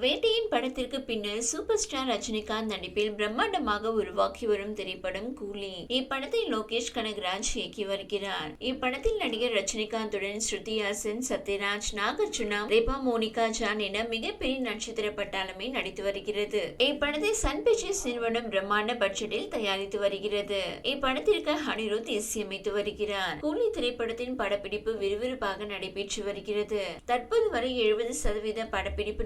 வேட்டையின் படத்திற்கு பின்னர் super star Rajinikanth நடிப்பில் பிரம்மாண்டமாக உருவாக்கி வரும் திரைப்படம் கூலி. இப்படத்தை லோகேஷ் கனகராஜ் இயக்கி வருகிறார். இப்படத்தில் நடிகர் ரஜினிகாந்துடன் ஸ்ருதி ஹாசன் சத்யராஜ் நாகார்ஜுனா ரேபா மோனிகா ஜான் என மிகப்பெரிய நட்சத்திர பட்டாளமே நடித்து வருகிறது. இப்படத்தை சன் பிக்சர்ஸ் நிறுவனம் பிரம்மாண்ட பட்ஜெட்டில் தயாரித்து வருகிறது. இப்படத்திற்கு அனிருத் இசையமைத்து வருகிறார். கூலி திரைப்படத்தின் படப்பிடிப்பு விறுவிறுப்பாக நடைபெற்று வருகிறது. தற்போது வரை எழுபது சதவீத படப்பிடிப்பு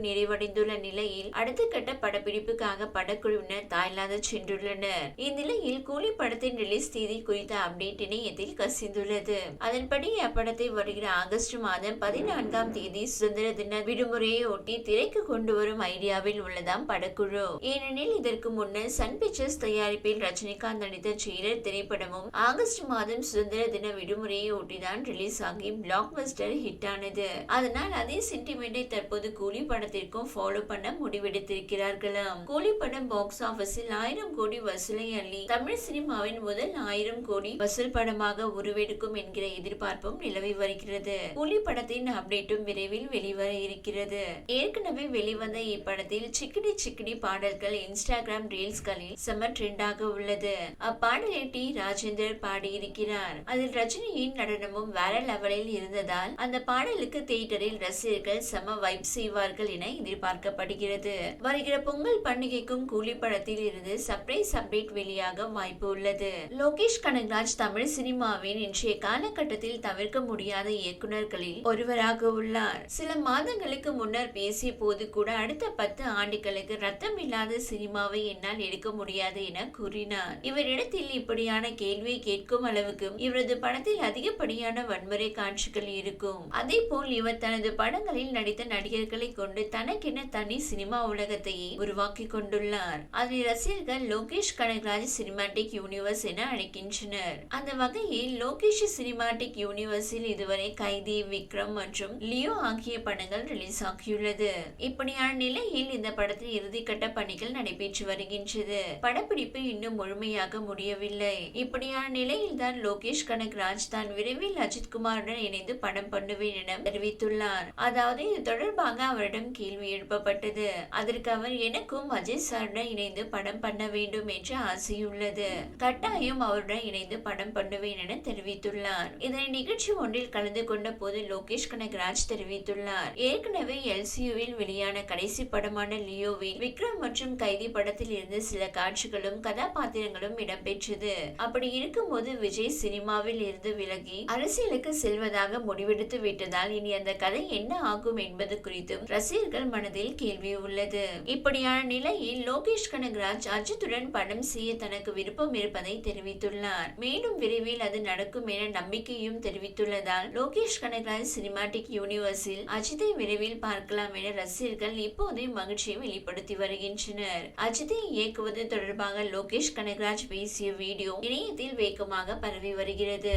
நிறைவடைந்துள்ள நிலையில் அடுத்த கட்ட படப்பிடிப்புக்காக படக்குழுவினர் தாய்லாந்து சென்றுள்ளனர். இந்நிலையில் கூலி படத்தின் ரிலீஸ் தேதி குறித்த அப்டேட் இணையத்தில் கசிந்துள்ளது. அதன்படி அப்படத்தை வருகிற ஆகஸ்ட் மாதம் பதினான்காம் தேதி சுதந்திர தின விடுமுறையை ஒட்டி திரைக்கு கொண்டு வரும் ஐடியாவில் உள்ளதாம் படக்குழு. ஏனெனில் இதற்கு முன்னர் சன் பிக்சர்ஸ் தயாரிப்பில் ரஜினிகாந்த் நடித்த ஜெயிலர் திரைப்படமும் ஆகஸ்ட் மாதம் சுதந்திர தின விடுமுறையை ஒட்டிதான் ரிலீஸ் ஆகி பிளாக் பஸ்டர் ஹிட் ஆனது. அதனால் அதே சென்டிமெண்டை தற்போது கூலி படத்திற்கும் ஃபாலோ ஃபாலோ பண்ண முடிவெடுத்திருக்கிறார்களாம். கூலி படம் பாக்ஸ் ஆபீஸில் ஆயிரம் கோடி வசூலை அள்ளி தமிழ் சினிமாவின் முதல் ஆயிரம் கோடி வசூல் படமாக உருவெடுக்கும் என்கிற எதிர்பார்ப்பும் நிலவி வருகிறது. கூலி படத்தின் அப்டேட்டும் விரைவில் வெளிவர இருக்கிறது. ஏற்கனவே வெளிவந்த இப்படத்தில் சிக்கிடி சிக்கிடி பாடல்கள் இன்ஸ்டாகிராம் ரீல்ஸ்களில் செம ட்ரெண்டாக உள்ளது. அப்பாடலை டி. ராஜேந்தர் பாடியிருக்கிறார். அதில் ரஜினியின் நடனமும் வேற லெவலில் இருந்ததால் அந்த பாடலுக்கு தியேட்டரில் ரசிகர்கள் செம வைப் செய்வார்கள் என எதிர்பார்க்கப்படுகிறது வருகிற பொங்கல் பண்டிகைக்கும் கூலி படத்தில் இருந்து சர்ப்ரைஸ் அப்டேட் வெளியாக வாய்ப்பு உள்ளது. லோகேஷ் கனகராஜ் தமிழ் சினிமாவின் இன்றைய காலகட்டத்தில் தவிர்க்க முடியாத இயக்குநர்களில் ஒருவராக உள்ளார். சில மாதங்களுக்கு முன்னர் பேசிய போது கூட அடுத்த பத்து ஆண்டுகளுக்கு ரத்தம் இல்லாத சினிமாவை என்னால் எடுக்க முடியாது என கூறினார். இவரிடத்தில் இப்படியான கேள்வியை கேட்கும் அளவுக்கு இவரது படத்தில் அதிகப்படியான வன்முறை காட்சிகள் இருக்கும். அதே போல் இவர் தனது படங்களில் நடித்த நடிகர்களை கொண்டு தனக்கென என தனி சினிமா உலகத்தையே உருவாக்கி கொண்டுள்ளார். அதனை ரசிகர்கள் லோகேஷ் கனகராஜ் சினிமாட்டிக் யூனிவர்ஸ் என அழைக்கின்றனர். அந்த வகையில் லோகேஷ் சினிமாட்டிக் யூனிவர்ஸில் இதுவரை கைதி விக்ரம் மற்றும் லியோ ஆகிய படங்கள் ரிலீஸ் ஆகியுள்ளது. இப்படியான நிலையில் இந்த படத்தின் இறுதிக்கட்ட பணிகள் நடைபெற்று வருகின்றது. படப்பிடிப்பு இன்னும் முழுமையாக முடியவில்லை. இப்படியான நிலையில் தான் லோகேஷ் கனகராஜ் தான் விரைவில் அஜித் குமாருடன் இணைந்து படம் பண்ணுவேன் என தெரிவித்துள்ளார். அதாவது இது தொடர்பாக அவரிடம் கேள்வி எழுப்ப எழுப்பப்பட்டது அதற்கு அவர் எனக்கும் அஜய் சாருடன் இணைந்து படம் பண்ண வேண்டும் என்ற ஆசையுள்ளது. கட்டாயம் அவருடன் இணைந்து படம் பண்ணுவேன் என தெரிவித்துள்ளார். இதனை நிகழ்ச்சி ஒன்றில் கலந்து கொண்ட போது லோகேஷ் கனகராஜ் தெரிவித்துள்ளார். ஏற்கனவே எல்சியூவில் வெளியான கடைசி படமான லியோவில் விக்ரம் மற்றும் கைதி படத்தில் இருந்து சில காட்சிகளும் கதாபாத்திரங்களும் இடம்பெற்றது. அப்படி இருக்கும்போது விஜய் சினிமாவில் இருந்து விலகி அரசியலுக்கு செல்வதாக முடிவெடுத்து விட்டதால் இனி அந்த கதை என்ன ஆகும் என்பது குறித்தும் ரசிகர்கள் மனதில் கேள்வி உள்ளது. இப்படியான நிலையில் லோகேஷ் கனகராஜ் அஜித்துடன் படம் செய்ய தனக்கு விருப்பம் இருப்பதை தெரிவித்துள்ளார். மேலும் விரைவில் அது நடக்கும் என நம்பிக்கையும் தெரிவித்துள்ளதால் லோகேஷ் கனகராஜ் சினிமாட்டிக் யூனிவர்ஸில் அஜித்தை விரைவில் பார்க்கலாம் என ரசிகர்கள் இப்போதே மகிழ்ச்சியை வெளிப்படுத்தி வருகின்றனர். அஜித்தை இயக்குவது தொடர்பாக லோகேஷ் கனகராஜ் பேசிய வீடியோ இணையத்தில் வேகமாக பரவி வருகிறது.